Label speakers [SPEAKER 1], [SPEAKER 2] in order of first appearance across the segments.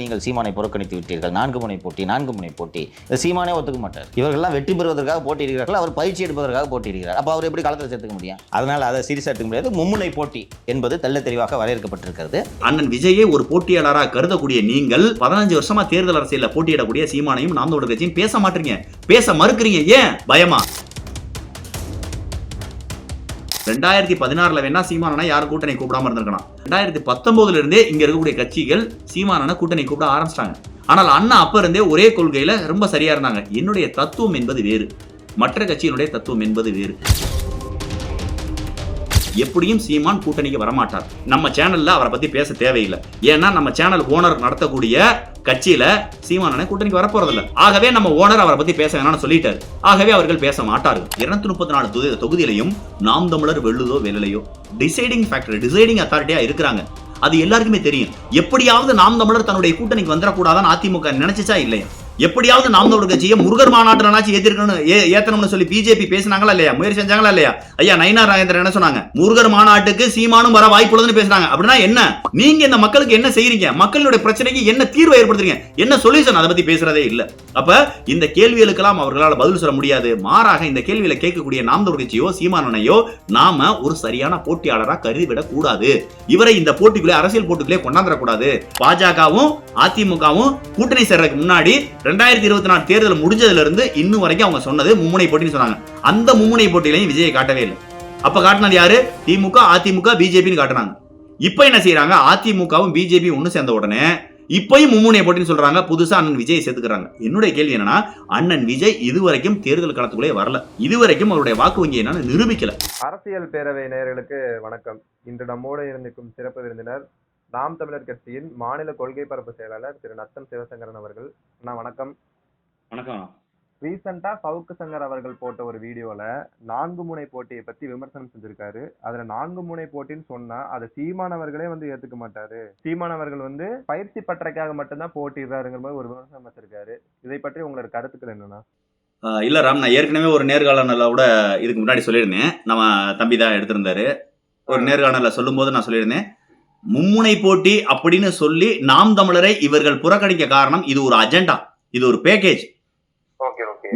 [SPEAKER 1] நீங்கள் சீமானை புறக்கணித்து விட்டீர்கள். நான்கு முனை போட்டி நான்கு முனை போட்டி. சீமானே ஒத்துக்க மாட்டார். இவர்கள்லாம் வெற்றி பெறுவதற்காக போட்டியிடுகிறார்கள் அவர் பயிற்சி எடுப்பதற்காக போட்டியிடுகிறார். அப்போ அவர் எப்படி களத்தில் சேர்த்துக்க முடியும்? அதனால் அதை சீரியஸாக எடுத்துக்க முடியாது. மும்முனை போட்டி என்பது தெல்ல தெளிவாக வரையறுக்கப்பட்டிருக்கிறது.
[SPEAKER 2] அண்ணன் விஜயை ஒரு போட்டியாளராக கருதக்கூடிய நீங்கள் பதினஞ்சு வருஷமா தேர்தல் அரசியலில் போட்டியிடக்கூடிய சீமானையும் நாம் தமிழர் கட்சியும் பேச மாட்டீங்க. பேச மறுக்கிறீங்க. ஏன்? பயமா? ரெண்டாயிரத்தி பதினாறுல வேணா சீமானனா யாரும் கூட்டணி கூப்பிடாம இருந்திருக்கலாம். ரெண்டாயிரத்தி பத்தொன்பதுல இருந்தே இங்க இருக்கக்கூடிய கட்சிகள் சீமானனை கூட்டணி கூப்பிட ஆரம்பிச்சிட்டாங்க. ஆனால் அண்ணா அப்ப இருந்தே ஒரே கொள்கையில ரொம்ப சரியா இருந்தாங்க. என்னுடைய தத்துவம் என்பது வேறு. மற்ற கட்சியினுடைய தத்துவம் என்பது வேறு. எப்படியும் சீமான் கூட்டணிக்கு வரமாட்டார். நம்ம சேனல்ல அவரை பத்தி பேச தேவையில்லை. ஏன்னா நம்ம சேனல் ஓனர் நடத்தக்கூடிய கட்சியில சீமானனை கூட்டணிக்கு வரப்போறதில்ல. ஆகவே நம்ம ஓனர் அவரை பத்தி பேச வேணாம்னு சொல்லிட்டாரு. ஆகவே அவர்கள் பேச மாட்டார்கள். இருநூத்தி முப்பத்தி நாலு தொகுதி- தொகுதியிலையும் நாம் தமிழர் வெள்ளுதோ வெள்ளலையோ டிசைடிங் ஃபேக்டர் டிசைடிங் அத்தாரிட்டியா இருக்கிறாங்க. அது எல்லாருக்குமே தெரியும். எப்படியாவது நாம் தமிழர் தன்னுடைய கூட்டணிக்கு வந்துடக்கூடாதான்னு அதிமுக நினைச்சிச்சா இல்லையா? எப்படியாவது நாம் தமிழர் கட்சியை முருகர் மாநாட்டினாச்சும் ஏத்திருக்கணும் ஏ- ஏத்தணும்னு சொல்லி பிஜேபி பேசினாங்களா இல்லையா? முயற்சி செஞ்சாங்களா இல்லையா? ஐயா நயினா ராஜேந்திரன் என்ன சொன்னாங்க? முருகர் மாநாட்டுக்கு சீமானும் வர வாய்ப்புள்ளதுன்னு பேசுறாங்க அப்படின்னா என்ன? நீங்க இந்த மக்களுக்கு என்ன செய்யறீங்க மக்களுடைய பிரச்சனைக்கு என்ன தீர்வு ஏற்படுத்துறீங்க? என்ன சொல்யூஷன் அதை பத்தி பேசுறதே இல்ல. அப்ப இந்த கேள்விகளுக்கெல்லாம் அவர்களால் பதில் சொல்ல முடியாது. மாறாக இந்த கேள்வியில கேட்கக்கூடிய நாம் தமிழர் கட்சியோ சீமானனையோ நாம ஒரு சரியான போட்டியாளரா கருதிவிடக் கூடாது. இவரை இந்த போட்டிக்குள்ளே அரசியல் போட்டிக்குள்ளே கொண்டாந்துடக்கூடாது பாஜகவும் அதிமுகவும் கூட்டணி சேர்றதுக்கு முன்னாடி ரெண்டாயிரத்தி இருபத்தி நாலு தேர்தல் முடிஞ்சதுல இருந்து இன்னும் வரைக்கும் அவங்க சொன்னது மும்முனை போட்டின்னு சொன்னாங்க. அந்த மும்முனை போட்டியிலையும் விஜயை காட்டவே இல்லை. அப்போ காட்டினது யாரு? திமுக அதிமுக பிஜேபின்னு காட்டினாங்க. இப்போ என்ன செய்யறாங்க அதிமுகவும் பிஜேபி ஒன்று சேர்ந்த உடனே இப்பயும் மும்முனை போட்டின்னு சொல்றாங்க. புதுசா அண்ணன் விஜய் சேர்த்துக்கிறாங்க. என்னுடைய கேள்வி என்னன்னா அண்ணன் விஜய் இதுவரைக்கும் தேர்தல் களத்துக்குள்ளே வரல. இதுவரைக்கும் அவருடைய வாக்கு வங்கி என்னன்னு நிரூபிக்கல.
[SPEAKER 3] அரசியல் பேரவை நேயர்களுக்கு வணக்கம். இன்று நம்மோடு இருந்திருக்கும் சிறப்பு விருந்தினர் நாம் தமிழர் கட்சியின் மாநில கொள்கை பரப்பு செயலாளர் திரு நத்தம் சிவசங்கரன் அவர்கள். அண்ணா வணக்கம்.
[SPEAKER 2] வணக்கம்.
[SPEAKER 3] ரீசெண்டா சவுக்கு சங்கர் அவர்கள் போட்ட ஒரு வீடியோல நான்கு முனை போட்டியை பத்தி விமர்சனம் செஞ்சிருக்காரு. அதுல நான்கு முனை போட்டின்னு சொன்னா அதை சீமானவர்களே வந்து ஏத்துக்க மாட்டாரு. சீமானவர்கள் வந்து பயிற்சி பட்டறைக்காக மட்டும்தான் போட்டிடுறாருங்கிற மாதிரி ஒரு விமர்சனம் வச்சிருக்காரு இதை பற்றி உங்களோட கருத்துக்கள் என்னன்னா
[SPEAKER 2] இல்ல ராம் நான் ஏற்கனவே ஒரு நேர்காணல கூட இதுக்கு முன்னாடி சொல்லியிருந்தேன். நம்ம தம்பி தான் எடுத்திருந்தாரு. ஒரு நேர்காணல சொல்லும்போது நான் சொல்லியிருந்தேன். மும்முனை போட்டி அப்படின்னு சொல்லி நாம் தமிழரை இவர்கள் புறக்கணிக்க காரணம் இது ஒரு அஜெண்டா இது ஒரு பேக்கேஜ்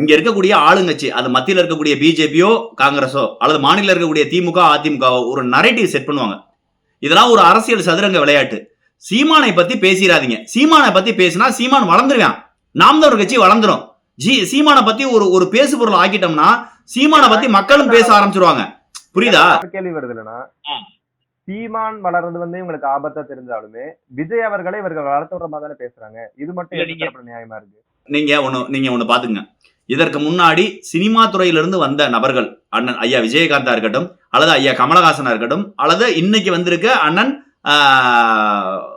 [SPEAKER 2] இங்க இருக்கக்கூடிய ஆளுங்கட்சி அது மத்தியில் இருக்கக்கூடிய பிஜேபியோ காங்கிரஸோ அல்லது மாநில இருக்கக்கூடிய திமுக அதிமுகவோ ஒரு நரேட்டிவ் செட் பண்ணுவாங்க. இதெல்லாம் ஒரு அரசியல் சதுரங்க விளையாட்டு. சீமானை பத்தி பேசிடாதீங்க சீமானை பத்தி பேசினா சீமான் வளர்ந்துருவான். நாம் தமிழர் கட்சி வளர்ந்துரும். ஜி சீமானை பத்தி ஒரு ஒரு பேசு பொருள் ஆக்கிட்டோம்னா சீமானை பத்தி மக்களும் பேச ஆரம்பிச்சிருவாங்க. புரியுதா?
[SPEAKER 3] கேள்வி வருது இல்லைன்னா. சீமான் வளர்றது வந்து இவங்களுக்கு ஆபத்தா தெரிஞ்சாலுமே விஜய் அவர்களை இவர்கள் வளர்த்து விடுற மாதிரி தானே பேசுறாங்க. இது மட்டும்
[SPEAKER 2] நீங்க-
[SPEAKER 3] நியாயமா இருக்கு?
[SPEAKER 2] நீங்க ஒண்ணு நீங்க ஒண்ணு பாத்துங்க இதற்கு முன்னாடி சினிமா துறையிலிருந்து வந்த நபர்கள் அண்ணன் ஐயா விஜயகாந்தா இருக்கட்டும் அல்லது ஐயா கமலஹாசனா இருக்கட்டும் அல்லது இன்னைக்கு வந்திருக்க அண்ணன்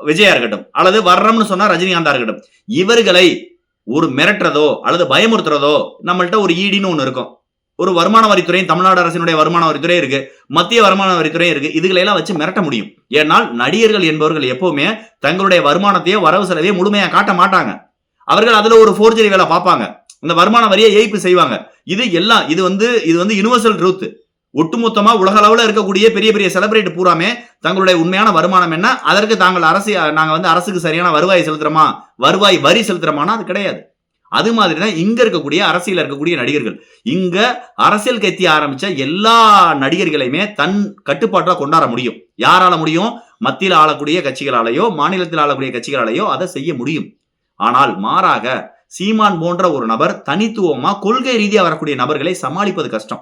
[SPEAKER 2] விஜயா இருக்கட்டும் அல்லது வர்றோம்னு சொன்னா ரஜினிகாந்தா இருக்கட்டும் இவர்களை ஒரு மிரட்டுறதோ அல்லது பயமுறுத்துறதோ நம்மள்ட்ட ஒரு ஈடின்னு ஒண்ணு இருக்கும். ஒரு வருமான வரித்துறையும் தமிழ்நாடு அரசினுடைய வருமான வரித்துறை இருக்கு. மத்திய வருமான வரித்துறை இருக்கு. இதுகளை எல்லாம் வச்சு மிரட்ட முடியும். ஏனால் நடிகர்கள் என்பவர்கள் எப்பவுமே தங்களுடைய வருமானத்தையோ வரவு செலவையோ முழுமையா காட்ட மாட்டாங்க. அவர்கள் அதுல ஒரு ஃபோர்ஜரி வேலை பார்ப்பாங்க. இந்த வருமான வரியை ஏய்ப்பு செய்வாங்க. இது எல்லாம் இது வந்து இது வந்து யுனிவர்சல் ட்ரூத் ஒட்டுமொத்தமா உலக அளவில் இருக்கக்கூடிய பெரிய பெரிய செலிபிரேட் பூராமே தங்களுடைய உண்மையான வருமானம் என்ன? அதற்கு தாங்கள் அரசு நாங்க வந்து அரசுக்கு சரியான வருவாய் செலுத்துறோமா? வருவாய் வரி செலுத்துறோமானா? அது கிடையாது. அது மாதிரி தான் இங்க இருக்கக்கூடிய அரசியல் இருக்கக்கூடிய நடிகர்கள். இங்க அரசியல் கட்சி ஆரம்பிச்ச எல்லா நடிகர்களையுமே தன் கட்டுப்பாட்டில் கொண்டாட முடியும். யாரால முடியும்? மத்தியில் ஆளக்கூடிய கட்சிகளாலேயோ மாநிலத்தில் ஆளக்கூடிய கட்சிகளாலேயோ அதை செய்ய முடியும். ஆனால் மாறாக சீமான் போன்ற ஒரு நபர் தனித்துவமா கொள்கை ரீதியாக வரக்கூடிய நபர்களை சமாளிப்பது கஷ்டம்.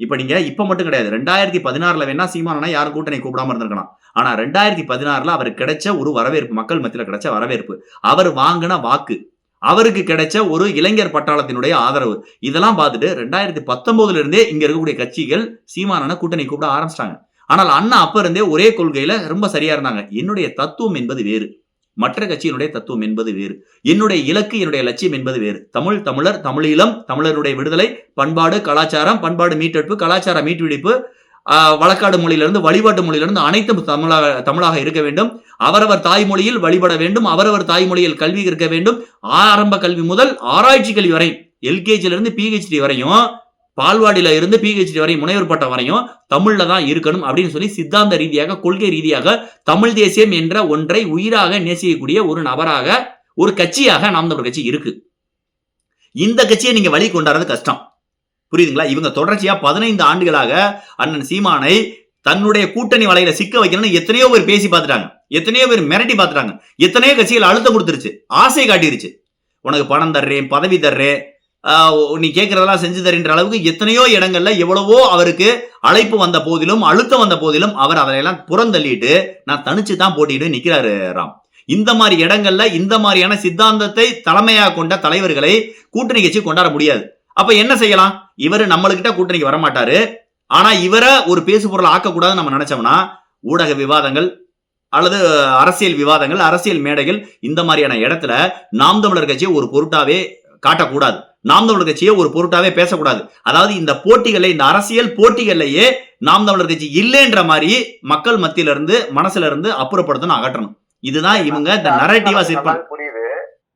[SPEAKER 2] இப்ப நீங்க இப்ப மட்டும் கிடையாது. ரெண்டாயிரத்தி பதினாறுல வேணா சீமானா யாரும் கூட்டணி கூப்பிடாம இருந்திருக்கலாம். ஆனா ரெண்டாயிரத்தி பதினாறுல அவருக்கு கிடைச்ச ஒரு வரவேற்பு மக்கள் மத்தியில் கிடைச்ச வரவேற்பு. அவர் வாங்கின வாக்கு. அவருக்கு கிடைச்ச ஒரு இளைஞர் பட்டாளத்தினுடைய ஆதரவு. இதெல்லாம் பார்த்துட்டு ரெண்டாயிரத்தி பத்தொன்பதுல இருந்தே இங்க இருக்கக்கூடிய கட்சிகள் சீமானனை கூட்டணி கூப்பிட ஆரம்பிச்சிட்டாங்க. ஆனால் அண்ணா அப்ப இருந்தே ஒரே கொள்கையில ரொம்ப சரியா இருந்தாங்க. என்னுடைய தத்துவம் என்பது வேறு. மற்ற கட்சியினுடைய தத்துவம் என்பது வேறு. என்னுடைய இலக்கு என்னுடைய லட்சியம் என்பது வேறு. தமிழ் தமிழர் தமிழீழம் தமிழருடைய விடுதலை பண்பாடு கலாச்சாரம் பண்பாடு மீட்டெடுப்பு கலாச்சார மீட்டுவிடிப்பு வழக்காடு மொழியிலிருந்து வழிபாட்டு மொழியிலிருந்து அனைத்தும் தமிழாக தமிழாக இருக்க வேண்டும். அவரவர் தாய்மொழியில் வழிபட வேண்டும். அவரவர் தாய்மொழியில் கல்வி இருக்க வேண்டும். ஆரம்ப கல்வி முதல் ஆராய்ச்சி கல்வி வரை எல்கேஜிலிருந்து பிஹெச்டி வரையும் பால்வாடியில இருந்து பிஹெச்டி வரை முனைவர் பட்டம் வரையும் தமிழ்ல தான் இருக்கணும் அப்படின்னு சொல்லி சித்தாந்த ரீதியாக கொள்கை ரீதியாக தமிழ் தேசியம் என்ற ஒன்றை உயிராக நேசிக்கக்கூடிய ஒரு நபராக ஒரு கட்சியாக நாம் தமிழ் கட்சி இருக்கு. இந்த கட்சியை நீங்க வழி கொண்டாடுறது கஷ்டம். புரியுதுங்களா? இவங்க தொடர்ச்சியா பதினைந்து ஆண்டுகளாக அண்ணன் சீமானை தன்னுடைய கூட்டணி வலையில சிக்க வைக்கணும்னு எத்தனையோ பேர் பேசி பார்த்துட்டாங்க. எத்தனையோ பேர் மிரட்டி பார்த்துட்டாங்க. எத்தனையோ கட்சிகள் அழுத்தம் கொடுத்துருச்சு. ஆசை காட்டிருச்சு. உனக்கு பணம் தர்றேன் பதவி தர்றேன் நீ கேட்கறதெல்லாம் செஞ்சு தரேன்ற அளவுக்கு எத்தனையோ இடங்கள்ல எவ்வளவோ அவருக்கு அழைப்பு வந்த போதிலும் அழுத்தம் வந்த போதிலும் அவர் அதையெல்லாம் புறந்தள்ளிட்டு நான் தனிச்சு தான் போட்டிட்டு நிக்கிறாரு ராம். இந்த மாதிரி இடங்கள்ல இந்த மாதிரியான சித்தாந்தத்தை தலைமையாக கொண்ட தலைவர்களை கூட்டணி கட்சி கொண்டாட முடியாது. அப்ப என்ன செய்யலாம்? இவரு நம்மளுக்கிட்ட கூட்டணிக்கு வரமாட்டாரு. ஆனா இவரை ஒரு பேசு பொருள் ஆக்கக்கூடாதுன்னு நம்ம நினைச்சோம்னா ஊடக விவாதங்கள் அல்லது அரசியல் விவாதங்கள் அரசியல் மேடைகள் இந்த மாதிரியான இடத்துல நாம் தமிழர் கட்சியை ஒரு பொருட்டாவே காட்டக்கூடாது. நாம் தமிழர் கட்சியை ஒரு பொருட்டாவே பேசக்கூடாது. அதாவது இந்த போட்டிகளை இந்த அரசியல் போட்டிகள்லயே நாம் தமிழர் கட்சி இல்லைன்ற மாதிரி மக்கள் மத்தியில இருந்து மனசுல இருந்து அப்புறப்படுத்தணும் அகற்றணும். இதுதான் இவங்க இந்த நரேட்டிவா
[SPEAKER 3] புரியுது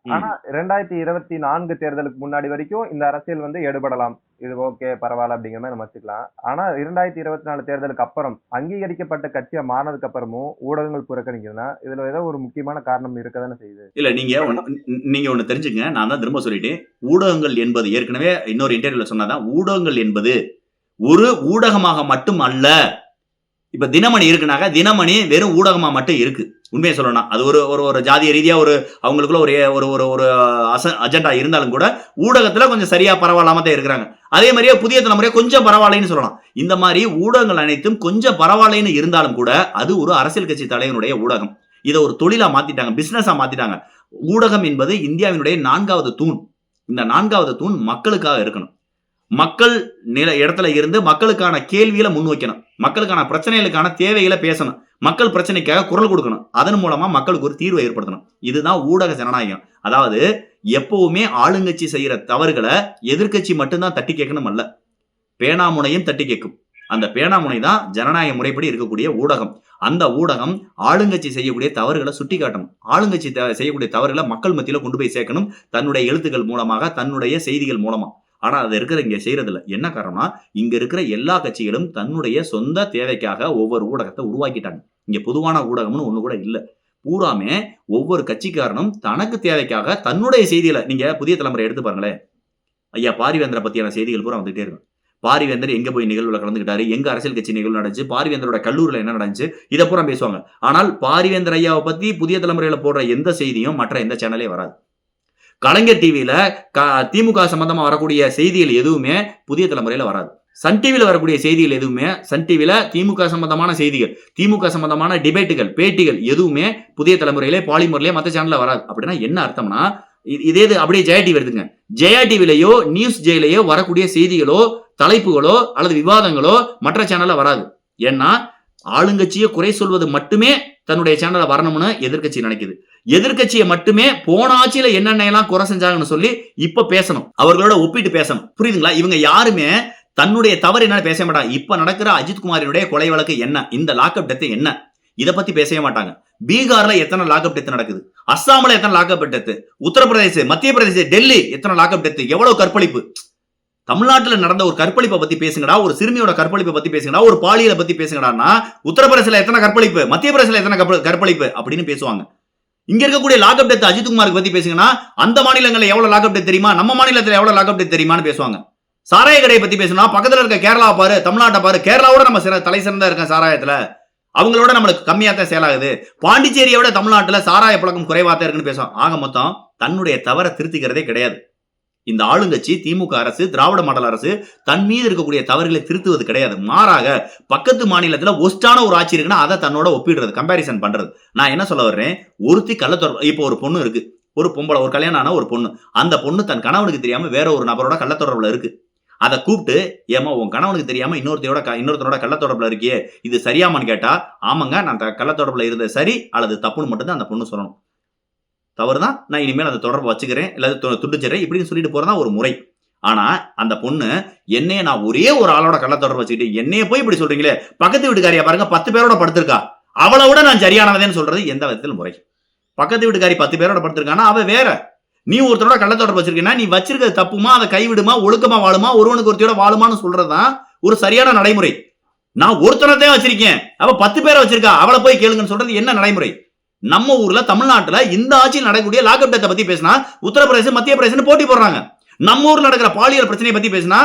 [SPEAKER 3] ஆனா ரெண்டாயிரத்தி இருபத்தி நான்கு தேர்தலுக்கு முன்னாடி வரைக்கும் இந்த அரசியல் வந்து எடுபடலாம். இது ஓகே பரவாயில்ல அப்படிங்கிற மாதிரி நம்ம வச்சுக்கலாம். ஆனா இரண்டாயிரத்தி இருபத்தி நாலு தேர்தலுக்கு அப்புறம் அங்கீகரிக்கப்பட்ட கட்சியா மாறினதுக்கு அப்புறமும் ஊடகங்கள் புறக்கணிக்குதுன்னா இதுல ஏதோ ஒரு முக்கியமான காரணம் இருக்கதானே செய்யுது.
[SPEAKER 2] இல்ல நீங்க நீங்க ஒண்ணு தெரிஞ்சுங்க நான் தான் திரும்ப சொல்லிட்டேன். ஊடகங்கள் என்பது ஏற்கனவே இன்னொரு இன்டர்வியூல சொன்னதான் ஊடகங்கள் என்பது ஒரு ஊடகமாக மட்டும் அல்ல இப்ப தினமணி இருக்குனாக்கா தினமணி வெறும் ஊடகமா மட்டும் இருக்கு. உண்மையை சொல்லணும் அது ஒரு ஒரு ஒரு ஜாதிய ரீதியா ஒரு அவங்களுக்குள்ள ஒரு ஒரு ஒரு ஒரு அச அஜெண்டா இருந்தாலும் கூட ஊடகத்துல கொஞ்சம் சரியா பரவாயில்லாம தான் இருக்கிறாங்க. அதே மாதிரியே புதிய தலைமுறையை கொஞ்சம் பரவாயில்லைன்னு சொல்லலாம். இந்த மாதிரி ஊடகங்கள் அனைத்தும் கொஞ்சம் பரவாயில்லைன்னு இருந்தாலும் கூட அது ஒரு அரசியல் கட்சி தலைவனுடைய ஊடகம். இதை ஒரு தொழிலா மாத்திட்டாங்க பிசினஸா மாத்திட்டாங்க. ஊடகம் என்பது இந்தியாவினுடைய நான்காவது தூண். இந்த நான்காவது தூண் மக்களுக்காக இருக்கணும். மக்கள் நில இடத்துல இருந்து மக்களுக்கான கேள்வியில முன்வைக்கணும். மக்களுக்கான பிரச்சனைகளுக்கான தேவைகளை பேசணும். மக்கள் பிரச்சனைக்காக குரல் கொடுக்கணும். அதன் மூலமா மக்களுக்கு ஒரு தீர்வை ஏற்படுத்தணும். இதுதான் ஊடக ஜனநாயகம். அதாவது எப்பவுமே ஆளுங்கட்சி செய்யற தவறுகளை எதிர்க்கட்சி மட்டும்தான் தட்டி கேட்கணும் அல்ல. பேனாமுனையும் தட்டி கேட்கும். அந்த பேனாமுனை தான் ஜனநாயக முறைப்படி இருக்கக்கூடிய ஊடகம். அந்த ஊடகம் ஆளுங்கட்சி செய்யக்கூடிய தவறுகளை சுட்டி காட்டணும் ஆளுங்கட்சி செய்யக்கூடிய தவறுகளை மக்கள் மத்தியில கொண்டு போய் சேர்க்கணும். தன்னுடைய எழுத்துக்கள் மூலமாக தன்னுடைய செய்திகள் மூலமா. ஆனால் அது இருக்கிற இங்கே செய்கிறதில்ல என்ன காரணம்னா இங்கே இருக்கிற எல்லா கட்சிகளும் தன்னுடைய சொந்த தேவைக்காக ஒவ்வொரு ஊடகத்தை உருவாக்கிட்டாங்க. இங்கே பொதுவான ஊடகம்னு ஒன்று கூட இல்லை. பூராமே ஒவ்வொரு கட்சிக்காரனும் தனக்கு தேவைக்காக தன்னுடைய செய்திகளை நீங்கள் புதிய தலைமுறை எடுத்து பாருங்களேன். ஐயா பாரிவேந்தரை பற்றியான செய்திகள் பூரா வந்துகிட்டே இருக்கும். பாரிவேந்தர் எங்க போய் நிகழ்வுல கலந்துக்கிட்டாரு? எங்க அரசியல் கட்சி நிகழ்வு நடந்துச்சு? பாரிவேந்தரோட கல்லூரில என்ன நடந்துச்சு? இதை பூரா பேசுவாங்க. ஆனால் பாரிவேந்தர் ஐயாவை பத்தி புதிய தலைமுறையில போடுற எந்த செய்தியும் மற்ற எந்த சேனலே வராது. கலைஞர் டிவியில திமுக சம்பந்தமா வரக்கூடிய செய்திகள் எதுவுமே புதிய தலைமுறையில வராது. சன் டிவியில் வரக்கூடிய செய்திகள் எதுவுமே சன் டிவியில் திமுக சம்பந்தமான செய்திகள் திமுக சம்பந்தமான டிபேட்டுகள் பேட்டிகள் எதுவுமே புதிய தலைமுறையிலே பாலிமர்லயே மற்ற சேனல்ல வராது. அப்படின்னா என்ன அர்த்தம்னா இதே இது அப்படியே ஜெயா டிவி எடுத்துங்க ஜெயா டிவிலையோ நியூஸ் ஜெயிலையோ வரக்கூடிய செய்திகளோ தலைப்புகளோ அல்லது விவாதங்களோ மற்ற சேனல்ல வராது. ஏன்னா ஆளுங்கட்சியை குறை சொல்வது மட்டுமே தன்னுடைய சேனலை வரணும்னு எதிர்க்கட்சி நினைக்குது. எதிர்கட்சியை மட்டுமே போன ஆட்சியில என்னென்ன எல்லாம் குறை செஞ்சாங்கன்னு சொல்லி இப்ப பேசணும். அவர்களோட ஒப்பிட்டு பேசணும். புரியுதுங்களா? இவங்க யாருமே தன்னுடைய தவறு என்ன பேச மாட்டாங்க. இப்ப நடக்கிற அஜித் குமாரினுடைய கொலை வழக்கு என்ன? இந்த லாக்அப் டெத் என்ன? இத பத்தி பேசவே மாட்டாங்க. பீகார்ல எத்தனை லாக்அப் டெத் நடக்குது? அஸ்ஸாம்ல எத்தனை லாக்அப் டெத் உத்தரப்பிரதேச மத்திய பிரதேச டெல்லி எத்தனை லாக்அப் டெத் எவ்வளவு கற்பழிப்பு? தமிழ்நாட்டில் நடந்த ஒரு கற்பழிப்பை பத்தி பேசுங்கடா ஒரு சிறுமியோட கற்பழிப்பை பத்தி பேசுங்கடா ஒரு பாலியலை பத்தி பேசுங்கடான்னா உத்தரப்பிரதேசல எத்தனை கற்பழிப்பு மத்திய பிரதேசல எத்தனை கற்பழிப்பு அப்படின்னு பேசுவாங்க. இங்க இருக்கக்கூடிய லாக்அப் டெத் அஜித்குமாருக்கு பத்தி பேசுங்கன்னா அந்த மாநிலங்களில் எவ்வளவு லாக்அப் டெத் தெரியுமா? நம்ம மாநிலத்தில் எவ்வளவு லாக்அப் டெத் தெரியுமான்னு பேசுவாங்க. சாராய கடையை பத்தி பேசுனா பக்கத்துல இருக்க கேரளா பாரு தமிழ்நாட்டை பாரு கேரளாவோட நம்ம சிற- தலை சிறந்தா இருக்கேன் சாராயத்துல அவங்களோட நம்மளுக்கு கம்மியாக தான் செயலாகுது பாண்டிச்சேரியை விட தமிழ்நாட்டில் சாராய பழக்கம் குறைவாக தான் இருக்குன்னு பேசுவாங்க. ஆக மொத்தம் தன்னுடைய தவறை திருத்திக்கிறதே கிடையாது. இந்த ஆளுங்கட்சி திமுக அரசு திராவிட மாடல் அரசு தன் மீது இருக்கக்கூடிய தவறுகளை திருத்துவது கிடையாது. மாறாக பக்கத்து மாநிலத்தில் ஒஸ்டான ஒரு ஆட்சி இருக்குன்னா அதை தன்னோட ஒப்பிடுறது கம்பாரிசன் பண்றது. நான் என்ன சொல்ல வர்றேன்? ஒருத்தி கள்ளத்தொடர் இப்போ ஒரு பொண்ணு இருக்கு. ஒரு பொம்பளை ஒரு கல்யாணம் ஆன ஒரு பொண்ணு. அந்த பொண்ணு தன் கணவனுக்கு தெரியாம வேற ஒரு நபரோட கள்ளத்தொடர்புல இருக்கு. அதை கூப்பிட்டு ஏமா உன் கணவனுக்கு தெரியாம இன்னொருத்தையோட க- இன்னொருத்தரோட கள்ளத்தொடர்புல இருக்கியே? இது சரியாமான்னு கேட்டா ஆமாங்க நான் த- கள்ளத்தொடர்புல இருந்தது சரி அல்லது தப்புன்னு மட்டும்தான் அந்த பொண்ணு சொல்லணும். தவறு தான் நான் இனிமேல் அந்த தொடர்பு வச்சுக்கிறேன் இல்லாத துண்டிச்சிடுறேன் இப்படின்னு சொல்லிட்டு போறதா ஒரு முறை. ஆனால் அந்த பொண்ணு என்னைய நான் ஒரே ஒரு ஆளோட கள்ளத்தொடர்பு வச்சுக்கிட்டு என்னைய போய் இப்படி சொல்றீங்களே? பக்கத்து வீட்டுக்காரியா பாருங்க பத்து பேரோட படுத்திருக்கா. அவளை விட நான் சரியானவதேன்னு சொல்றது எந்த விதத்தில் முறை. பக்கத்து வீட்டுக்காரி பத்து பேரோட படுத்திருக்கானா அவ வேற. நீ ஒருத்தரோட கள்ளத்தொடர்பு வச்சிருக்கீங்கன்னா நீ வச்சிருக்கிறது தப்புமா? அதை கைவிடுமா? ஒழுக்கமா வாழுமா? ஒருவனுக்கு ஒருத்தியோட வாழுமான்னு சொல்றதுதான் ஒரு சரியான நடைமுறை. நான் ஒருத்தனத்தையும் வச்சிருக்கேன். அவ பத்து பேரை வச்சிருக்கா. அவளை போய் கேளுங்கன்னு சொல்றது என்ன நடைமுறை? நம்ம ஊர்ல தமிழ்நாட்டுல இந்த ஆட்சியில் நடக்கக்கூடிய லாக்அப் டெத்தை பத்தி பேசினா உத்தரப்பிரதேசம் மத்திய பிரதேசம் போட்டி போடுறாங்க. நம்ம ஊர்ல நடக்கிற பாலியல் பிரச்சனையை பத்தி பேசினா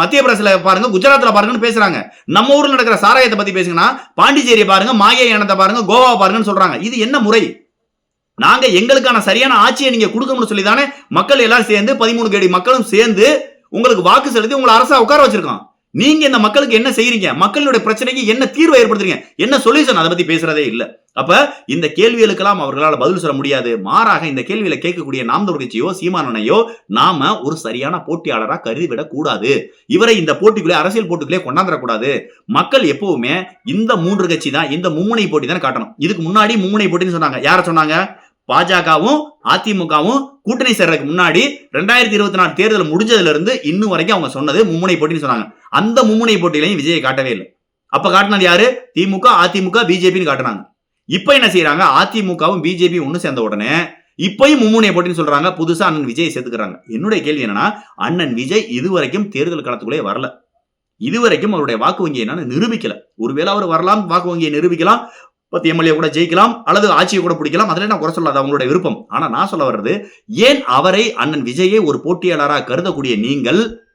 [SPEAKER 2] மத்திய பிரதேசல பாருங்க குஜராத்ல பாருங்கன்னு பேசுறாங்க. நம்ம ஊர்ல நடக்கிற சாராயத்தை பத்தி பேசுங்கன்னா பாண்டிச்சேரியை பாருங்க மாய இனத்தை பாருங்க கோவா பாருங்கன்னு சொல்றாங்க. இது என்ன முறை? நாங்க எங்களுக்கான சரியான ஆட்சியை நீங்க கொடுக்கணும்னு சொல்லி தானே மக்கள் எல்லாரும் சேர்ந்து பதிமூணு கோடி மக்களும் சேர்ந்து உங்களுக்கு வாக்கு செலுத்தி உங்களை அரசா உட்கார வச்சிருக்கோம். நீங்க இந்த மக்களுக்கு என்ன செய்யறீங்க? மக்களுடைய பிரச்சனைக்கு என்ன தீர்வை ஏற்படுத்துறீங்க? என்ன சொல்யூஷன் அதை பத்தி பேசுறதே இல்லை. அப்ப இந்த கேள்விகளுக்கெல்லாம் அவர்களால் பதில் சொல்ல முடியாது. மாறாக இந்த கேள்வியில கேட்கக்கூடிய நாம் கட்சியோ சீமானனையோ நாம ஒரு சரியான போட்டியாளரா கருதிவிடக் கூடாது. இவரை இந்த போட்டிக்குள்ளே அரசியல் போட்டிக்குள்ளே கொண்டாந்துடக்கூடாது. மக்கள் எப்பவுமே இந்த மூன்று கட்சி தான் இந்த மும்முனை போட்டி தான் காட்டணும். இதுக்கு முன்னாடி மும்முனை போட்டின்னு சொன்னாங்க. யார சொன்னாங்க? பாஜகவும் அதிமுகவும் கூட்டணி சேர்றதுக்கு முன்னாடி ரெண்டாயிரத்தி இருபத்தி நாலு தேர்தல் முடிஞ்சதுல இருந்து இன்னும் வரைக்கும் அவங்க சொன்னது மும்முனை போட்டின்னு சொன்னாங்க. அந்த மும்முனை போட்டியிலையும் விஜயை காட்டவே இல்லை. அப்ப காட்டினது யாரு? திமுக அதிமுக பிஜேபின்னு காட்டுனாங்க இப்ப என்ன செய்யறாங்க அதிமுகவும் பிஜேபி ஒண்ணு சேர்ந்த உடனே இப்பயும் மும்முனை போட்டின்னு சொல்றாங்க. புதுசா அண்ணன் விஜய் சேர்த்துக்கிறாங்க. என்னுடைய கேள்வி என்னன்னா அண்ணன் விஜய் இதுவரைக்கும் தேர்தல் களத்துக்குள்ளே வரல. இதுவரைக்கும் அவருடைய வாக்கு வங்கி என்னன்னு நிரூபிக்கல. ஒருவேளை அவர் வரலாம் வாக்கு வங்கியை நிரூபிக்கலாம். பத்து எம்எல்ஏ கூட ஜெயிக்கலாம் அல்லது ஆட்சியை கூட பிடிக்கலாம். அதில் நான் குறை சொல்லாது அவங்களுடைய விருப்பம். ஆனால் நான் சொல்ல வர்றது ஏன் அவரை அண்ணன் விஜயை ஒரு போட்டியாளராக கருதக்கூடிய நீங்கள்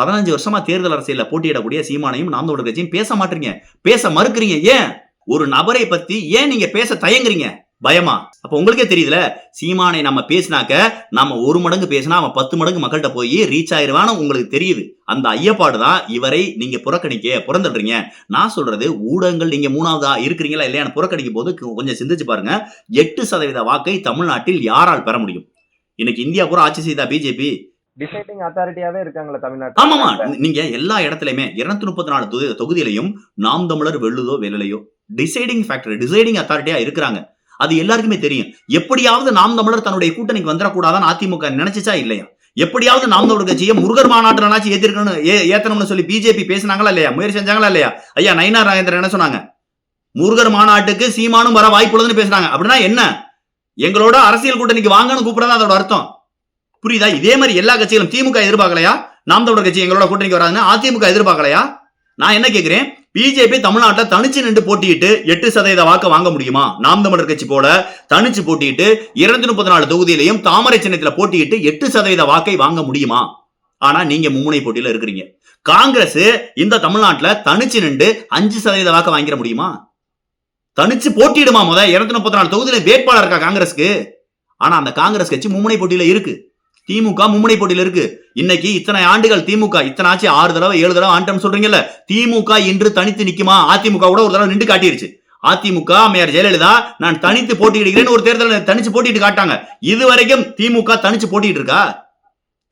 [SPEAKER 2] பதினஞ்சு வருஷமா தேர்தல் அரசியல்ல போட்டியிடக்கூடிய சீமானையும் நாம் தமிழர் கட்சியும் பேச மாட்டீங்க. பேச மறுக்கிறீங்க. ஏன்? ஒரு நபரை பத்தி ஏன் நீங்க பேச தயங்குறீங்க? பயமா? அப்ப உங்களுக்கே தெரியுதுல சீமானை நம்ம பேசினாக்க நாம ஒரு மடங்கு பேசினா அவன் பத்து மடங்கு மக்கள்கிட்ட போய் ரீச் ஆயிருவான்னு உங்களுக்கு தெரியுது. அந்த ஐயப்பாடு தான் இவரை நீங்க புறக்கணிக்க புறந்தடுறீங்க நான் சொல்றது ஊடகங்கள் நீங்க மூணாவதா இருக்கிறீங்களா இல்லையான்னு புறக்கணிக்கும் போது கொஞ்சம் சிந்திச்சு பாருங்க. எட்டு சதவீத வாக்கை தமிழ்நாட்டில் யாரால் பெற முடியும்? இன்னைக்கு இந்தியா பூரா ஆட்சி செய்தா பிஜேபி?
[SPEAKER 3] டிசைடிங் அத்தாரிட்டியாவே இருக்காங்களே
[SPEAKER 2] ஆமாமா
[SPEAKER 3] தமிழ்நாட்டுல
[SPEAKER 2] நீங்க எல்லா இடத்துலயுமே இருநூத்தி முப்பத்தி நாலு தொகுதி- தொகுதியிலையும் நாம் தமிழர் வெல்லுதோ வெல்லலையோ. டிசைடிங் ஃபேக்டர் டிசைடிங் அத்தாரிட்டியா இருக்கிறாங்க. அது எல்லாருக்குமே தெரியும். எப்படியாவது நாம் தமிழர் தன்னுடைய கூட்டணிக்கு வந்துடக்கூடாதான்னு அதிமுக நினைச்சிச்சா இல்லையா? எப்படியாவது நாம் தமிழர் கட்சியை முருகர் மாநாட்டினாச்சும் ஏத்திருக்கணும் ஏ- ஏத்தணும்னு சொல்லி பிஜேபி பேசினாங்களா இல்லையா? முயற்சி செஞ்சாங்களா இல்லையா? ஐயா நயினார் ராஜேந்திரன் என்ன சொன்னாங்க? முருகர் மாநாட்டுக்கு சீமானும் வர வாய்ப்புள்ளதுன்னு பேசுறாங்க. அப்படின்னா என்ன? எங்களோட அரசியல் கூட்டணிக்கு வாங்கன்னு கூப்பிடறதா அதோட அர்த்தம்? புரியுதா? இதே மாதிரி எல்லா கட்சிகளும் திமுக எதிர்பார்க்கலையா? நாம் தமிழர் கட்சி எங்களோட கூட்டணிக்கு வராதுன்னு அதிமுக எதிர்பார்க்கலையா? நான் என்ன கேட்கிறேன் பிஜேபி தமிழ்நாட்டில் தனிச்சு நின்று போட்டியிட்டு எட்டு சதவீத வாக்கு வாங்க முடியுமா? நாம் தமிழர் கட்சி போல தனிச்சு போட்டியிட்டு இருநூத்தி முப்பத்தி நாலு தொகுதியிலையும் தாமரை சின்னத்தில் போட்டியிட்டு எட்டு சதவீத வாக்கை வாங்க முடியுமா? ஆனா நீங்க மும்முனை போட்டியில இருக்கிறீங்க. காங்கிரஸ் இந்த தமிழ்நாட்டில் தனிச்சு நின்று அஞ்சு சதவீத வாக்கை வாங்கிட முடியுமா? தனிச்சு போட்டியிடுமா முத? இருநூத்தி முப்பத்தி நாலு தொகுதியில வேட்பாளர் இருக்கா காங்கிரஸ்க்கு? ஆனா அந்த காங்கிரஸ் கட்சி மும்முனை போட்டியில இருக்கு. திமுக மும்முனை போட்டியில இருக்கு. இன்னைக்கு இத்தனை ஆண்டுகள் திமுக இத்தனை ஆச்சு ஆறு தடவை ஏழு தடவை ஆண்டம் சொல்றீங்கல்ல திமுக இன்று தனித்து நிக்குமா? அதிமுக கூட ஒரு தடவை நின்று காட்டிருச்சு. அதிமுக அம்மையார் ஜெயலலிதா நான் தனித்து போட்டியிடுகிறேன்னு ஒரு தேர்தலில் தனிச்சு போட்டிட்டு காட்டாங்க. இது வரைக்கும் திமுக தனிச்சு போட்டிட்டு இருக்கா?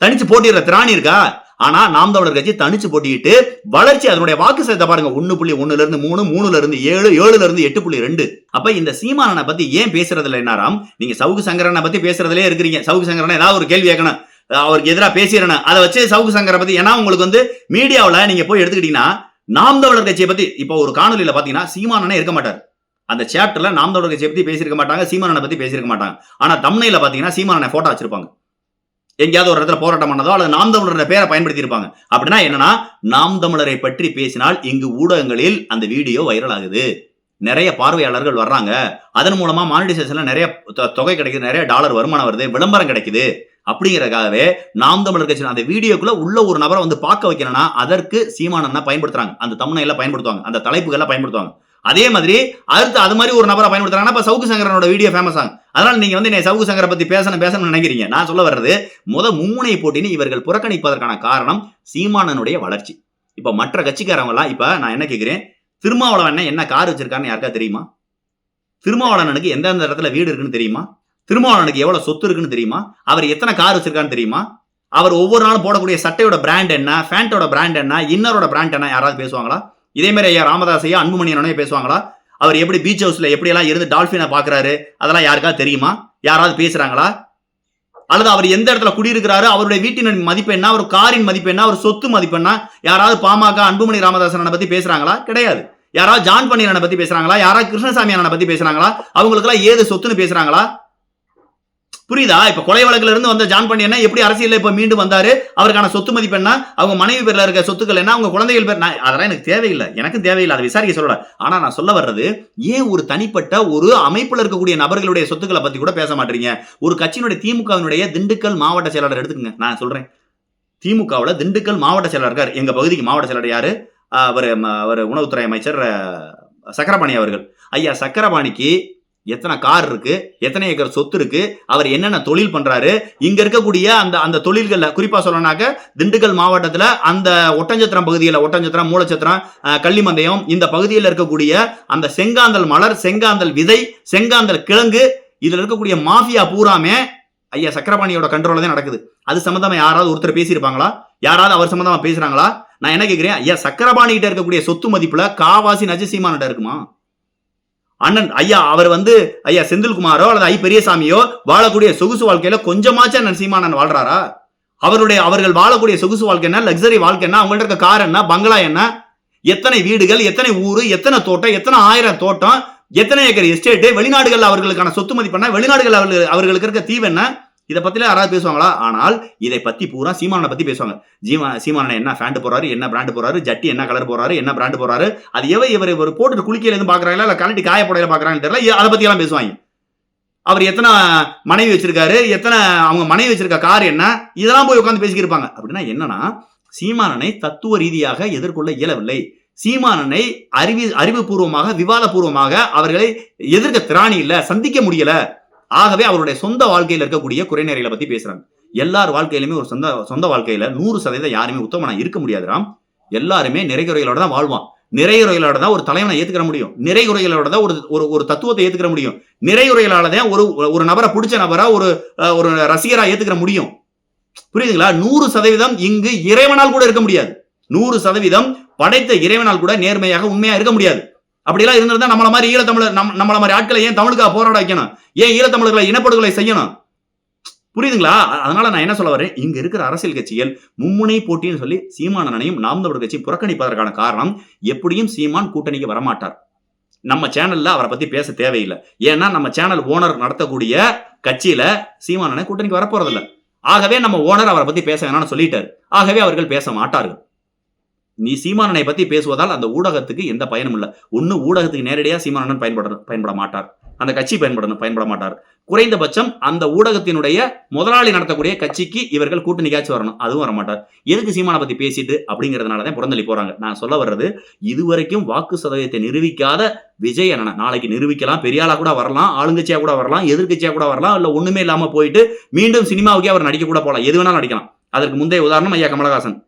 [SPEAKER 2] தனிச்சு போட்டிடுற திராணி இருக்கா? ஆனா நாம் தமிழர் கட்சி தனிச்சு போட்டிட்டு வளர்ச்சி அதனுடைய வாக்கு சேர்த்த பாருங்க. ஒன்னு புள்ளி ஒண்ணுல இருந்து மூணு மூணுல இருந்து ஏழு ஏழுல இருந்து எட்டு புள்ளி ரெண்டு. அப்ப இந்த சீமானனை பத்தி ஏன் பேசுறது இல்லை என்னாராம்? நீங்க சவுக்கு சங்கரனை பத்தி பேசுறதுலே இருக்கிறீங்க. சவுக்கு சங்கரனை ஏதாவது ஒரு கேள்வி கேட்கணும் அவருக்கு எதிராக பேசிடுறேன் அதை வச்சு சவுக்கு சங்கரை பத்தி ஏன்னா உங்களுக்கு வந்து மீடியாவில் நீங்க போய் எடுத்துக்கிட்டீங்கன்னா நாம் தமிழர் கட்சியை பத்தி இப்போ ஒரு காணொலியில பாத்தீங்கன்னா சீமானனே இருக்க மாட்டார். அந்த சாப்டர்ல நாம் தமிழர் கட்சியை பத்தி பேசியிருக்க மாட்டாங்க சீமானனை பத்தி பேசியிருக்க மாட்டாங்க. ஆனா தமிழ்ல பாத்தீங்கன்னா சீமானனை போட்டோ வச்சிருப்பாங்க. எங்கேயாவது ஒரு இடத்துல போராட்டம் பண்ணதோ அல்லது நாம் தமிழர் பேரை பயன்படுத்தி இருப்பாங்க அப்படின்னா என்னன்னா நாம் தமிழரை பற்றி பேசினால் இங்கு ஊடகங்களில் அந்த வீடியோ வைரல் ஆகுது. நிறைய பார்வையாளர்கள் வர்றாங்க. அதன் மூலமா மானிட்டைசேஷன்ல நிறைய தொ- தொகை கிடைக்குது நிறைய டாலர் வருமானம் வருது விளம்பரம் கிடைக்குது. அப்படிங்கிறதுக்காகவே நாம் தமிழர் கட்சி அந்த வீடியோக்குள்ள உள்ள ஒரு நபரை வந்து பார்க்க வைக்கணும்னா அதற்கு சீமானன்னா பயன்படுத்துறாங்க. அந்த தமிழ்ல பயன்படுத்துவாங்க. அந்த தலைப்புகள்லாம் பயன்படுத்துவாங்க. அதே மாதிரி அடுத்து அது மாதிரி ஒரு நபரை பயன்படுத்துறாங்கன்னா இப்போ சவுக்கு சங்கரனோட வீடியோ ஃபேமஸ் ஆகும். அதனால நீங்க வந்து என்னை சவுக்கு சங்கரை பத்தி பேசணும் பேசணும்னு நினைக்கிறீங்க. நான் சொல்ல வர்றது முத மும்முனை போட்டின்னு இவர்கள் புறக்கணிப்பதற்கான காரணம் சீமானனுடைய வளர்ச்சி. இப்ப மற்ற கட்சிக்காரங்க எல்லாம் இப்ப நான் என்ன கேட்கிறேன் திருமாவளவன் என்ன கார் வச்சிருக்கான்னு யாருக்கா தெரியுமா? திருமாவளவனுக்கு எந்தெந்த இடத்துல வீடு இருக்குன்னு தெரியுமா? திருமாவளவனுக்கு எவ்வளவு சொத்து இருக்குன்னு தெரியுமா? அவர் எத்தனை கார் வச்சிருக்கான்னு தெரியுமா? அவர் ஒவ்வொரு நாளும் போடக்கூடிய சட்டையோட பிராண்ட் என்ன? ஃபேண்டோட பிராண்ட் என்ன? இன்னரோட பிராண்ட் என்ன? யாராவது பேசுவாங்களா? இதே மாதிரி ஐயா ராமதாஸ் ஐயா அன்புமணி அண்ணனே பேசுவாங்களா? அவர் எப்படி பீச் ஹவுஸ்ல எப்படி எல்லாம் இருந்து டால்பினை பாக்குறாரு அதெல்லாம் யாருக்காவது தெரியுமா? யாராவது பேசுறாங்களா? அல்லது அவர் எந்த இடத்துல குடியிருக்கிறாரு? அவருடைய வீட்டின் மதிப்பு என்ன? அவர் காரின் மதிப்பு என்ன? அவர் சொத்து மதிப்பு என்ன? யாராவது பாமக அன்புமணி ராமதாசனை பத்தி பேசுறாங்களா? கிடையாது. யாராவது ஜான் பன்னீரனை பத்தி பேசுறாங்களா? யாராவது கிருஷ்ணசாமி அண்ணனை பத்தி பேசுறாங்களா? அவங்களுக்கெல்லாம் ஏது சொத்துன்னு பேசுறாங்களா? புரியுதா? இப்ப கொலை வழக்குல இருந்து வந்த ஜான் பண்ணி என்ன எப்படி அரசியல் இப்ப மீண்டும் வந்தாரு? அவருக்கான சொத்து மதிப்பு என்ன? அவங்க மனைவி பேர்ல இருக்க சொத்துக்கள் என்ன? அவங்க குழந்தைகள் பேர் நான் அதெல்லாம் எனக்கு தேவையில்லை. எனக்கும் தேவையில்லை. அதை விசாரிக்க சொல்லல. ஆனா நான் சொல்ல வர்றது ஏன் ஒரு தனிப்பட்ட ஒரு அமைப்புல இருக்கக்கூடிய நபர்களுடைய சொத்துக்களை பத்தி கூட பேச மாட்டீங்க? ஒரு கட்சியினுடைய திமுகவினுடைய திண்டுக்கல் மாவட்ட செயலாளர் எடுத்துக்கங்க. நான் சொல்றேன். திமுகவில் திண்டுக்கல் மாவட்ட செயலாளர் இருக்கார். எங்க பகுதிக்கு மாவட்ட செயலாளர் யாரு? அவர் அவர் உணவுத்துறை அமைச்சர் சக்கரபாணி அவர்கள். ஐயா சக்கரபாணிக்கு எத்தனை கார் இருக்கு எத்தனை ஏக்கர் சொத்து இருக்கு அவர் என்னென்ன தொழில் பண்றாரு இங்க இருக்கக்கூடிய அந்த அந்த தொழில்கள்ல குறிப்பா சொல்லணும்னாக்க திண்டுக்கல் மாவட்டத்துல அந்த ஒட்டஞ்சத்திரம் பகுதியில் ஒட்டஞ்சத்திரம் மூலச்சத்திரம் கள்ளிமந்தயம் இந்த பகுதியில் இருக்கக்கூடிய அந்த செங்காந்தல் மலர் செங்காந்தல் விதை செங்காந்தல் கிழங்கு இதுல இருக்கக்கூடிய மாஃபியா பூராமே ஐயா சக்கரபாணியோட கண்ட்ரோல தான் நடக்குது. அது சம்மந்தமாக யாராவது ஒருத்தர் பேசியிருப்பாங்களா? யாராவது அவர் சம்மந்தமாக பேசுறாங்களா? நான் என்ன கேட்கிறேன் ஐயா சக்கரபாணி கிட்ட இருக்கக்கூடிய சொத்து மதிப்புல காவாசி நஜசீமானிட்ட இருக்குமா? அண்ணன் ஐயா அவர் வந்து ஐயா செந்தில்குமாரோ அல்லது ஐ. பெரியசாமியோ வாழக்கூடிய சொகுசு வாழ்க்கையில கொஞ்சமாச்சும் அண்ணன் சீமானன் வாழ்றாரா? அவருடைய அவர்கள் வாழக்கூடிய சொகுசு வாழ்க்கை என்ன லக்ஸரி வாழ்க்கை என்ன அவங்கள்ட்ட இருக்க கார் என்ன பங்களா என்ன? எத்தனை வீடுகள் எத்தனை ஊர் எத்தனை தோட்டம் எத்தனை ஆயிரம் தோட்டம் எத்தனை ஏக்கர் எஸ்டேட்டு வெளிநாடுகள் அவர்களுக்கான சொத்து மதிப்பு என்ன வெளிநாடுகள் அவர்கள் அவர்களுக்கு இருக்க தீவு என்ன? இதை பற்றிலாம் யாராவது பேசுவாங்களா? ஆனால் இதை பத்தி பூரா சீமானை பத்தி பேசுவாங்க. ஜீமா சீமான என்ன ஃபேண்ட் போறாரு என்ன பிராண்ட் போறாரு ஜட்டி என்ன கலர் போறாரு என்ன பிராண்ட் போறாரு அது எவ இவர் இவர் போட்டு குளிக்கையில இருந்து பாக்குறாங்களா இல்ல கலட்டி காயப்படையில பாக்குறாங்கன்னு தெரியல அதை பத்தி எல்லாம் பேசுவாங்க. அவர் எத்தனை மனைவி வச்சிருக்காரு எத்தனை அவங்க மனைவி வச்சிருக்க கார் என்ன இதெல்லாம் போய் உட்காந்து பேசிக்கிருப்பாங்க. அப்படின்னா என்னன்னா சீமானனை தத்துவ ரீதியாக எதிர்கொள்ள இயலவில்லை. சீமானனை அறிவி அறிவுபூர்வமாக விவாதபூர்வமாக அவர்களை எதிர்க்க திராணி இல்லை சந்திக்க முடியல. ஆகவே அவருடைய சொந்த வாழ்க்கையில இருக்கக்கூடிய குறைநிறைகளை பத்தி பேசுறாங்க. எல்லார் வாழ்க்கையிலுமே ஒரு சொந்த சொந்த வாழ்க்கையில நூறு சதவீதம் யாருமே உத்தமனா இருக்க முடியாதுராம் எல்லாருமே நிறைகுறைகளோட தான் வாழ்வான். நிறைகுறைகளோட தான் ஒரு தலைவனை ஏத்துக்கிற முடியும். நிறைகுறைகளோட தான் ஒரு ஒரு ஒரு தத்துவத்தை ஏத்துக்கிற முடியும். நிறைகுறைகளால தான் ஒரு ஒரு நபரை பிடிச்ச நபரா ஒரு அஹ், ஒரு ரசிகரா ஏத்துக்கிற முடியும். புரியுதுங்களா? நூறு சதவீதம் இங்கு இறைவனால் கூட இருக்க முடியாது. நூறு சதவீதம் படைத்த இறைவனால் கூட நேர்மையாக உண்மையா இருக்க முடியாது. அப்படிலாம் இருந்திருந்தா நம்மள மாதிரி ஈழத்தமிழர் நம்ம நம்மள மாதிரி ஆட்களை ஏன் தமிழுக்காக போராட வைக்கணும் ஏன் ஈழத்தமிழர்களை இனப்படுகொலை செய்யணும்? புரியுதுங்களா? அதனால நான் என்ன சொல்ல வரேன்? இங்க இருக்கிற அரசியல் கட்சிகள் மும்முனை போட்டின்னு சொல்லி சீமானனையும் நாம் தமிழர் கட்சியும் புறக்கணிப்பதற்கான காரணம் எப்படியும் சீமான் கூட்டணிக்கு வரமாட்டார். நம்ம சேனல்ல அவரை பத்தி பேச தேவையில்லை. ஏன்னா நம்ம சேனல் ஓனர் நடத்தக்கூடிய கட்சியில சீமானனை கூட்டணிக்கு வரப்போறதில்ல. ஆகவே நம்ம ஓனர் அவரை பத்தி பேச வேணாம்னு சொல்லிட்டாரு. ஆகவே அவர்கள் பேச மாட்டார்கள். நீ சீமானனை பத்தி பேசுவதால் அந்த ஊடகத்துக்கு எந்த பயனும் இல்லை. ஒன்று ஊடகத்துக்கு நேரடியாக சீமானன் பயன்பட பயன்பட மாட்டார். அந்த கட்சி பயன்படணும் பயன்பட மாட்டார். குறைந்தபட்சம் அந்த ஊடகத்தினுடைய முதலாளி நடத்தக்கூடிய கட்சிக்கு இவர்கள் கூட்டணிக்காச்சும் வரணும். அதுவும் வர மாட்டார் எதுக்கு சீமானை பத்தி பேசிட்டு அப்படிங்கிறதுனால தான் புறந்தள்ளி போறாங்க. நான் சொல்ல வர்றது இதுவரைக்கும் வாக்கு சதவீதத்தை நிரூபிக்காத விஜய் அண்ணன் நாளைக்கு நிரூபிக்கலாம். பெரியாளா கூட வரலாம் ஆளுங்கட்சியா கூட வரலாம் எதிர்கட்சியா கூட வரலாம் இல்ல ஒண்ணுமே இல்லாம போயிட்டு மீண்டும் சினிமாவுக்கே அவர் நடிக்க கூட போகலாம். எது வேணாலும் நடிக்கலாம். அதற்கு முந்தைய உதாரணம் ஐயா கமலஹாசன்.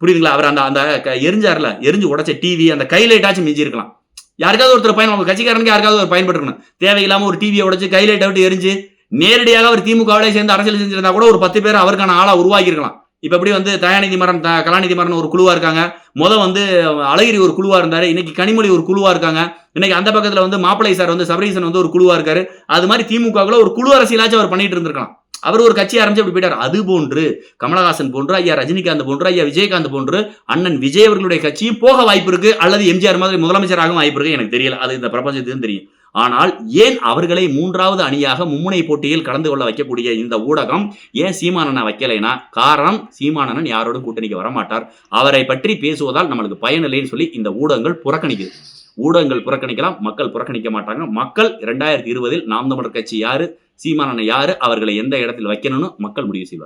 [SPEAKER 2] புரியுதுங்களா? அவர் அந்த அந்த எரிஞ்சார்ல எரிஞ்சு உடைச்ச டிவி அந்த கைலைட்டாச்சும் மிஞ்சி இருக்கலாம் யாருக்காவது ஒருத்தர் பயன் உங்க கட்சிக்காரனுக்கு யாருக்காவது ஒரு பயன்பட்டுருக்கணும் தேவையில்லாம ஒரு டிவியை உடைச்சு கைலைட்டை விட்டு எரிஞ்சு நேரடியாக அவர் திமுகவிலே சேர்ந்து அரசியல் செஞ்சிருந்தா கூட ஒரு பத்து பேர் அவருக்கான ஆளா உருவாக்கி இருக்கலாம் இப்ப எப்படி வந்து தயாநிதி மரன் த- கலாநிதி மரன் ஒரு குழுவா இருக்காங்க. முத வந்து அழகிரி ஒரு குழுவா இருந்தாரு. இன்னைக்கு கனிமொழி ஒரு குழுவா இருக்காங்க. இன்னைக்கு அந்த பக்கத்துல வந்து மாப்பிளை சார் வந்து சபரீசன் வந்து ஒரு குழுவா இருக்காரு. அது மாதிரி திமுகவுல ஒரு குழு அரசியலாச்சும் அவர் பண்ணிட்டு இருந்திருக்கலாம். அவர் ஒரு கட்சி ஆரம்பிச்சு அப்படி போயிட்டார். அது போன்று கமலஹாசன் போன்று ஐயா ரஜினிகாந்த் போன்று ஐயா விஜயகாந்த் போன்று அண்ணன் விஜய் அவர்களுடைய கட்சியும் போக வாய்ப்பு இருக்கு அல்லது எம்ஜிஆர் மாதிரி முதலமைச்சராகவும் வாய்ப்பு இருக்கு எனக்கு தெரியல. அது இந்த பிரபஞ்சத்துக்கு தெரியும். ஆனால் ஏன் அவர்களை மூன்றாவது அணியாக மும்முனை போட்டியில் கலந்து கொள்ள வைக்கக்கூடிய இந்த ஊடகம் ஏன் சீமானனை வைக்கலைனா காரணம் சீமானனன் யாரோடும் கூட்டணிக்கு வரமாட்டார். அவரை பற்றி பேசுவதால் நம்மளுக்கு பயனில்லைன்னு சொல்லி இந்த ஊடகங்கள் புறக்கணிக்குது. ஊடகங்கள் புறக்கணிக்கலாம் மக்கள் புறக்கணிக்க மாட்டாங்க. மக்கள் இரண்டாயிரத்தி இருபதில் நாம் தமிழர் கட்சி யாரு? சீமானனை யாரு? அவர்களை எந்த இடத்தில் வைக்கணும்னு மக்கள் முடிவு செய்வார்